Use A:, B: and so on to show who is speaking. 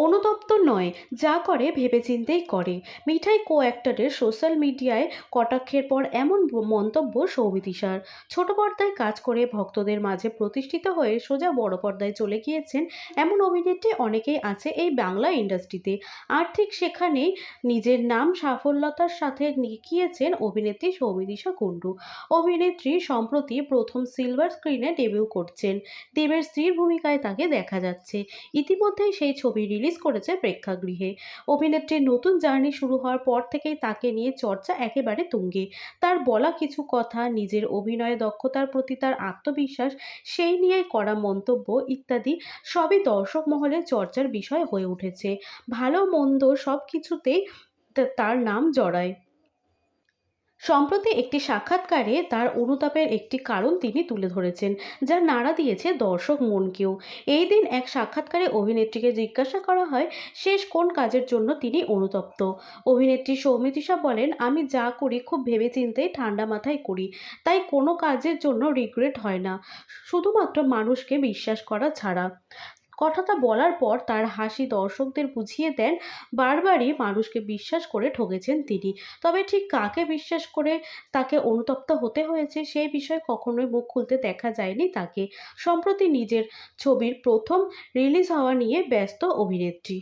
A: অনুতপ্ত নয়, যা করে ভেবেচিন্তেই করে। মিঠাই কো অ্যাক্টরের সোশ্যাল মিডিয়ায় কটাক্ষের পর এমন মন্তব্য সৌমিতিশার ছোট পর্দায় কাজ করে ভক্তদের মাঝে প্রতিষ্ঠিত হয়ে সোজা বড় পর্দায় চলে গিয়েছেন এমন অভিনেত্রী অনেকেই আছে এই বাংলা ইন্ডাস্ট্রিতে। আর ঠিক সেখানেই নিজের নাম সাফল্যতার সাথে লিখিয়েছেন অভিনেত্রী সৌমিতিশা কুণ্ডু। অভিনেত্রী সম্প্রতি প্রথম সিলভার স্ক্রিনে ডেবিউ করছেন। দেবের স্ত্রীর ভূমিকায় তাকে দেখা যাচ্ছে। ইতিমধ্যেই সেই ছবি রিলিজ করেছে প্রেক্ষাগৃহে। অভিনেত্রীর নতুন জার্নি শুরু হওয়ার পর থেকেই তাকে নিয়ে চর্চা একেবারে তুঙ্গে। তার বলা কিছু কথা, নিজের অভিনয় দক্ষতার প্রতি তার আত্মবিশ্বাস, সেই নিয়ে করা মন্তব্য ইত্যাদি সবই দর্শক মহলে চর্চার বিষয় হয়ে উঠেছে। ভালো, মন্দ সব কিছুতেই তার নাম জড়ায়। সম্প্রতি একটি সাক্ষাৎকারে তার অনুতাপের একটি কারণ তিনি তুলে ধরেছেন, যা নাড়া দিয়েছে দর্শক মনকেও। এই দিন এক সাক্ষাৎকারে অভিনেত্রীকে জিজ্ঞাসা করা হয়, শেষ কোন কাজের জন্য তিনি অনুতপ্ত? অভিনেত্রী সৌমিতিশা বলেন, আমি যা করি খুব ভেবেচিন্তেই ঠান্ডা মাথায় করি, তাই কোনো কাজের জন্য রিগ্রেট হয় না। শুধুমাত্র মানুষকে বিশ্বাস করা ছাড়া। কথাটা বলার পর তার হাসি দর্শকদের বুঝিয়ে দেন, বারবারই মানুষকে বিশ্বাস করে ঠকেছেন তিনি। তবে ঠিক কাকে বিশ্বাস করে তাকে অনুতপ্ত হতে হয়েছে সেই বিষয়ে কখনোই মুখ খুলতে দেখা যায়নি তাকে। সম্প্রতি নিজের ছবির প্রথম রিলিজ হওয়া নিয়ে ব্যস্ত অভিনেত্রী।